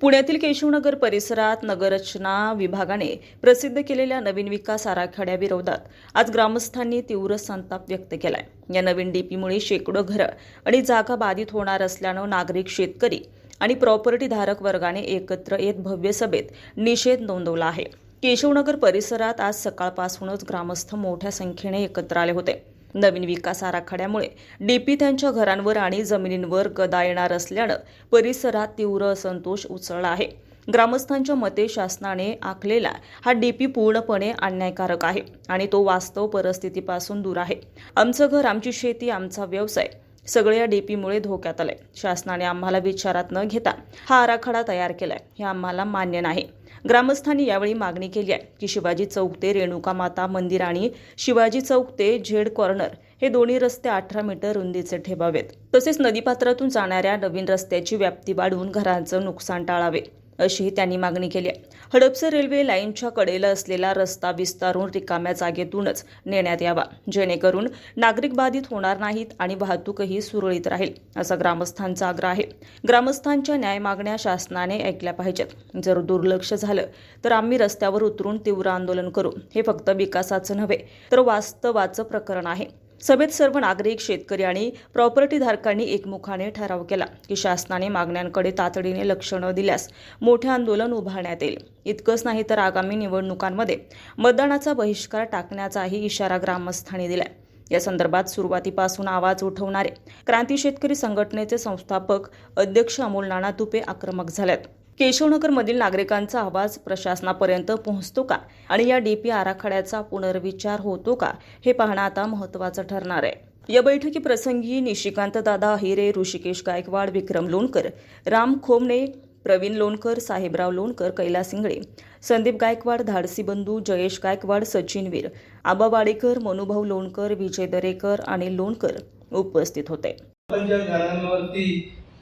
पुण्यातील केशवनगर परिसरात नगररचना विभागाने प्रसिद्ध केलेल्या नवीन विकास आराखड्याविरोधात आज ग्रामस्थांनी तीव्र संताप व्यक्त केलाय. या नवीन डीपीमुळे शेकडो घरं आणि जागा बाधित होणार असल्यानं नागरिक शेतकरी आणि प्रॉपर्टी धारक वर्गाने एकत्र येत भव्य सभेत निषेध नोंदवला आहे. केशवनगर परिसरात आज सकाळपासूनच ग्रामस्थ मोठ्या संख्येने एकत्र आले होते. नवीन विकास आराखड्यामुळे डीपी त्यांच्या घरांवर आणि जमिनींवर गदा येणार असल्यानं परिसरात तीव्र असंतोष उसळला आहे. ग्रामस्थांच्या मते शासनाने आखलेला हा डीपी पूर्णपणे अन्यायकारक आहे आणि तो वास्तव परिस्थितीपासून दूर आहे. आमचं घर आमची शेती आमचा व्यवसाय सगळे या डीपीमुळे धोक्यात आलंय. शासनाने आम्हाला विचारात न घेता हा आराखडा तयार केलाय. हे आम्हाला मान्य नाही. ग्रामस्थांनी यावेळी मागणी केली आहे की शिवाजी चौक ते रेणुका माता मंदिर आणि शिवाजी चौक ते झेड कॉर्नर हे दोन्ही रस्ते अठरा मीटर रुंदीचे ठेवावेत. तसेच नदीपात्रातून जाणाऱ्या नवीन रस्त्याची व्याप्ती वाढवून घरांचं नुकसान टाळावे. अशीही त्यांनी मागणी केली. आहे हडपसर रेल्वे लाईनच्या कडेला असलेला रस्ता विस्तारून रिकाम्या जागेतूनच नेण्यात यावा. जेणेकरून नागरिक बाधित होणार नाहीत आणि वाहतूकही सुरळीत राहील असा ग्रामस्थांचा आग्रह आहे. ग्रामस्थांच्या न्याय मागण्या शासनाने ऐकल्या पाहिजेत. जर दुर्लक्ष झालं तर आम्ही रस्त्यावर उतरून तीव्र आंदोलन करू. हे फक्त विकासाचं नव्हे तर वास्तवाचं प्रकरण आहे. सभेत सर्व नागरिक शेतकरी आणि प्रॉपर्टी धारकांनी एकमुखाने ठराव केला की शासनाने मागण्यांकडे तातडीने लक्ष न दिल्यास मोठे आंदोलन उभारण्यात येईल. इतकंच नाही तर आगामी निवडणुकांमध्ये मतदानाचा बहिष्कार टाकण्याचाही इशारा ग्रामस्थांनी दिलाय. या संदर्भात सुरुवातीपासून आवाज उठवणारे क्रांती शेतकरी संघटनेचे संस्थापक अध्यक्ष अमोल नाना तुपे आक्रमक झाल्यात. केशवनगरमधील नागरिकांचा आवाज प्रशासनापर्यंत पोहोचतो का? आणि या डीपी आराखड्याचा पुनर्विचार होतो का? हे पाहणं आता महत्त्वाचं ठरणार आहे. या बैठकीप्रसंगी निशिकांत दादा अहिरे ऋषिकेश गायकवाड विक्रम लोणकर राम खोमणे प्रवीण लोणकर साहेबराव लोणकर कैलास इंगळे संदीप गायकवाड धाडसी बंधू जयेश गायकवाड सचिन वीर आबा वाडेकर मनुभाऊ लोणकर विजय दरेकर आणि लोणकर उपस्थित होते.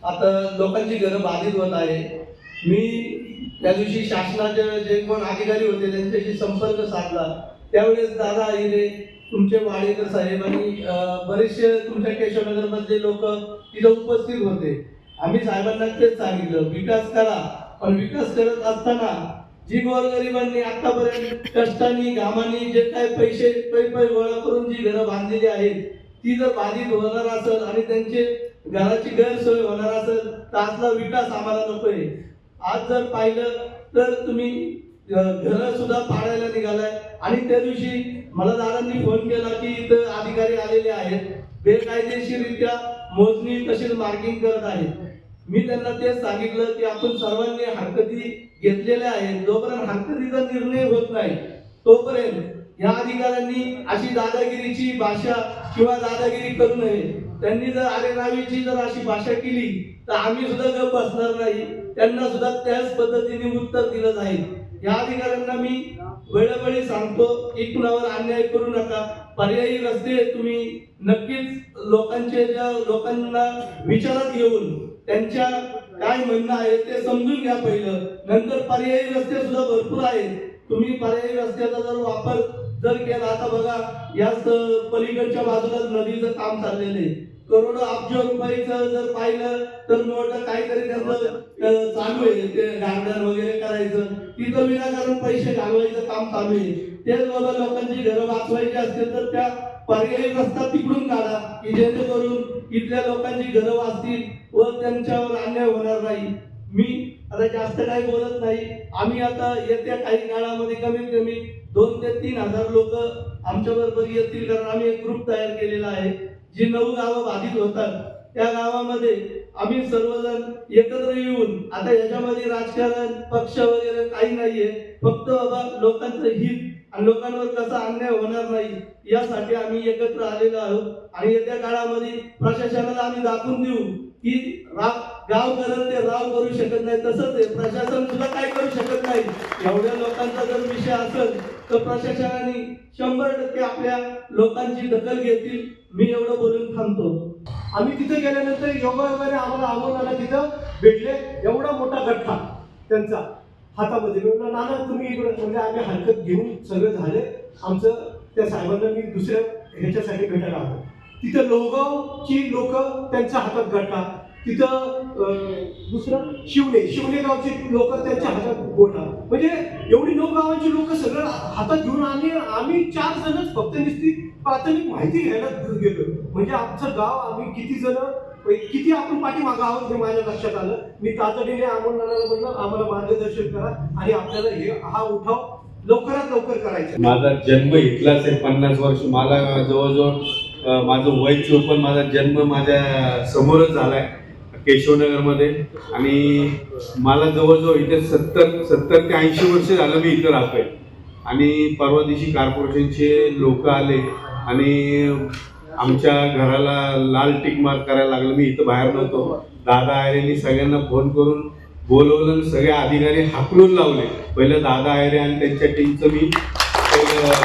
आता लोकांची घरं बाधित होत आहे. मी त्या दिवशी शासनाचे जे कोण अधिकारी होते त्यांच्याशी संपर्क साधला. त्यावेळेस दादा हिरे तुमचे वाडेकर साहेब आणि बरेचसे तुमच्या केशवनगरमधले लोक तिथे उपस्थित होते. आम्ही साहेबांना तेच सांगितलं विकास करा पण विकास करत असताना जी गोरगरिबांनी आतापर्यंत कष्टांनी घामाने जे काही पैसे पै पै गोळा करून जी घरं बांधलेली आहेत ती जर बाधित होणार असेल आणि त्यांचे घराची गैरसोय होणार असेल तर आजला विकास आम्हाला नकोय. आज जर पाहिलं तर तुम्ही घर सुद्धा पाडायला निघालाय. आणि त्या दिवशी मला दादांनी फोन केला की इथं अधिकारी आलेले आहेत. बेकायदेशीररित्या मोजणी तसेच मार्किंग करत आहेत. मी त्यांना तेच सांगितलं की आपण सर्वांनी हरकती घेतलेल्या आहेत. जोपर्यंत हरकतीचा निर्णय होत नाही तोपर्यंत या अधिकाऱ्यांनी अशी दादागिरीची भाषा किंवा दादागिरी करू नये. त्यांनी जर आरेरावीची जर अशी भाषा केली तर आम्ही सुद्धा गप बसणार नाही. त्यांना सुद्धा त्याच पद्धतीने उत्तर दिलं जाईल. या अधिकाऱ्यांना मी वेळोवेळी सांगतो की कुणावर अन्याय करू नका. पर्यायी रस्ते तुम्ही नक्कीच लोकांचे ज्या लोकांना विचारात घेऊन त्यांच्या काय म्हणणं आहे ते समजून घ्या पहिलं. नंतर पर्यायी रस्ते सुद्धा भरपूर आहेत. तुम्ही पर्यायी रस्त्याचा जर वापर जर केला आता बघा याच पलीकडच्या बाजूला नदीचं काम चाललेलं आहे. करोडो अब्ज रुपयाचं जर पाहिलं तर मोठं काहीतरी त्यांचं चालू आहे ते गार्डन वगैरे करायचं. तिथं विनाकारण पैसे घालवायचं काम चालू आहे. तेच बाबा लोकांची घरं वाचवायची असतील तर त्या पर्यायी रस्ता तिकडून काढा की जेणेकरून इथल्या लोकांची घरं वाचतील व त्यांच्यावर अन्याय होणार नाही. मी आता जास्त काही बोलत नाही. आम्ही आता येत्या काही काळामध्ये कमीत कमी दोन ते तीन हजार लोक आमच्या बरोबर येतील कारण आम्ही एक ग्रुप तयार केलेला आहे. जी नऊ गावं बाधित होतात त्या गावामध्ये आम्ही सर्वजण एकत्र येऊन आता याच्यामध्ये राजकारण पक्ष वगैरे काही नाहीये. फक्त बाबा लोकांचं हित लोकांवर कसा अन्याय होणार नाही. यासाठी आम्ही एकत्र आलेलो आहोत. आणि येत्या काळामध्ये प्रशासनाला आम्ही दाखवून देऊ की गाव करत ते राव करू शकत नाही. तसंच प्रशासन सुद्धा काय करू शकत नाही. एवढ्या लोकांचा जर विषय असेल तर प्रशासनाने शंभर टक्के आपल्या लोकांची दखल घेतील. मी एवढं बोलून थांबतो. आम्ही तिथे गेल्यानंतर योगायोगाने आम्हाला आम्हाला तिथं भेटले. एवढा मोठा गठ्ठा त्यांचा. हातामध्ये. मी म्हणलं नाना तुम्ही इकडे म्हणजे आम्ही हरकत घेऊन सगळं झाले. आमचं त्या साहेबांना मी दुसऱ्या ह्याच्यासाठी भेटायला आलो. तिथं लोहगावची लोक त्यांच्या हातात गठ्ठा तिथं दुसरं शिवणे शिवणे गावचे लोक त्यांच्या हातात गोठा म्हणजे एवढी नऊ गावांची लोक सगळं हातात घेऊन आणि आम्ही चार जणच फक्त नुसती प्राथमिक माहिती घ्यायला गेलो. म्हणजे आमचं गाव आम्ही किती जण किती आपण पाठीमागं आहोत हे माझ्या लक्षात आलं. मी तातडीने आमंत्रणाला म्हणलं आम्हाला मार्गदर्शन करा आणि आपल्याला हे हा उठाव लवकरात लवकर करायचा. आहे. माझा जन्म इथलाच आहे पन्नास वर्ष. मला जवळजवळ माझं वय पण माझा जन्म माझ्या समोरच झालाय. केशवनगरमध्ये. आणि मला जवळजवळ इथे सत्तर सत्तर ते ऐंशी वर्ष झालं मी इथं राहतोय. आणि परवा दिवशी कॉर्पोरेशनचे लोक आले आणि आमच्या घराला लाल टिक मार्क करायला लागलं. मी इथं बाहेर नव्हतो. दादा आयरेंनी सगळ्यांना फोन करून बोलवलं आणि सगळे अधिकारी हाकलून लावले. पहिलं दादा आयरे आणि त्यांच्या टीमचं मी पहिलं